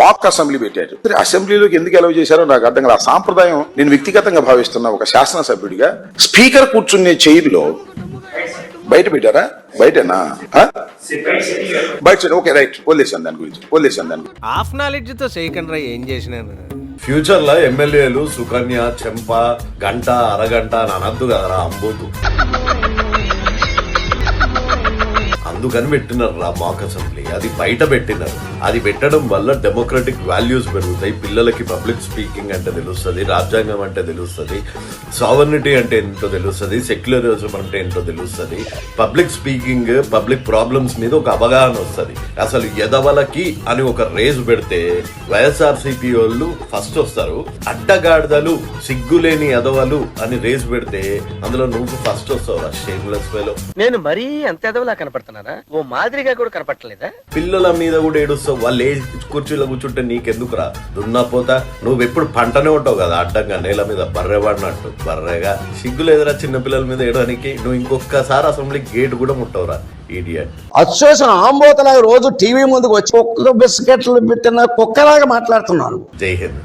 మాక్ assembly పెట్టారు. సరే, అసెంబ్లీలోకి ఎందుకు అలౌ చేశారో నాకు అర్థం కాదు ఆ సాంప్రదాయం నేను వ్యక్తిగతంగా భావిస్తున్నా ఒక శాసనసభ్యుడిగా స్పీకర్ కూర్చునే చైర్లో బయట పెట్టారా? బయటనా? బయట సరే, ఓకే రైట్. వదిలేసాను దాని గురించి. వదిలేసాను దాని గురించి. హాఫ్ నాలెడ్జ్తో చేయకండి ఏం చేసినాను ఫ్యూచర్లో ఎమ్మెల్యేలు సుకన్య చెంప గంట అరగంట అని అనద్దు కదరా అంబోతు. అందుకని పెట్టినారు రా మాక్ అసెంబ్లీ. అది బయట పెట్టినారు. అది పెట్టడం వల్ల డెమోక్రటిక్ వాల్యూస్ పెరుగుతాయి పిల్లలకి పబ్లిక్ స్పీకింగ్ అంటే తెలుస్తుంది రాజ్యాంగం అంటే తెలుస్తుంది సావర్నిటీ అంటే ఏంటో తెలుస్తుంది సెక్యులరిజం అంటే ఏంటో తెలుస్తుంది పబ్లిక్ స్పీకింగ్ పబ్లిక్ ప్రాబ్లమ్స్ మీద ఒక అవగాహన వస్తుంది. అసలు ఎదవలకి అని ఒక రేజ్ పెడితే వైఎస్ఆర్సీపీ వాళ్ళు ఫస్ట్ వస్తారు. అడ్డగాడిదలు సిగ్గులేని ఎదవలు అని రేజ్ పెడితే అందులో నువ్వు ఫస్ట్ వస్తావు షేమ్లెస్ వేలో నేను మరీ అంత ఎదవలా కనపడుతున్నానా? ఓ మాదిరిగా కూడా కనపడలేదా పిల్లల మీద కూడా ఏడుస్తావు వాళ్ళు ఏ కుర్చీలో కూర్చుంటే నీకెందుకురా? దున్నపోతా నువ్వు ఎప్పుడు పంటనే ఉంటావు కదా అడ్డంగా నేల మీద బర్రెవాడినట్టు బర్రెగా. సిగ్గు లేదురా చిన్న పిల్లల మీద ఏడడానికి నువ్వు ఇంకొకసారి అసెంబ్లీ గేట్ కూడా ముట్టవురా అచ్చోసిన ఆంబోతలాగా రోజు టీవీ ముందుకు వచ్చి కుక్క బిస్కెట్లు పెట్టిన కుక్కలాగా మాట్లాడుతున్నాను. జై హింద్.